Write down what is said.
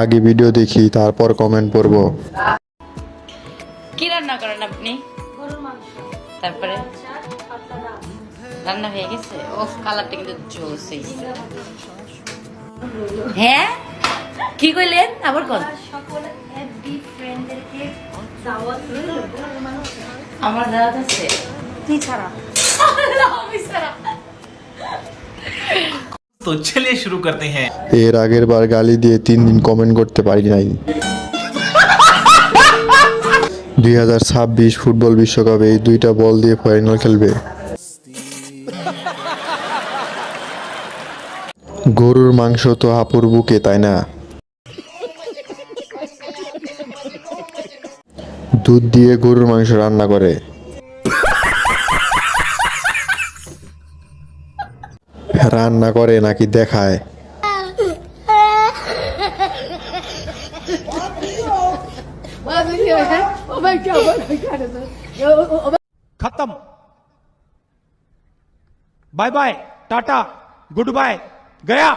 আগে ভিডিও দেখি তারপর কমেন্ট পড়ব কি রান্না করেন আপনি? গরুর মাংস। তারপরে? রান্না হয়ে গেছে? ও কালারটা কিন্তু জোস হয়েছে হ্যাঁ? কি কইলেন? আবার কোন? আমার দাওয়াত আছে। তুই ছাড়া। আমি ছাড়া। তো চলে শুরু করতে হ্যাঁ। এর আগের বার গালি দিয়ে তিন দিন কমেন্ট করতে পারি নাই। দুই হাজার ছাব্বিশ ফুটবল বিশ্বকাপে এই দুইটা বল দিয়ে ফাইনাল খেলবে। গরুর মাংস তো হাপুর বুকে, তাই না? দুধ দিয়ে গরুর মাংস রান্না করে। রান্না করে নাকি দেখায় खत्म bye bye tata goodbye गया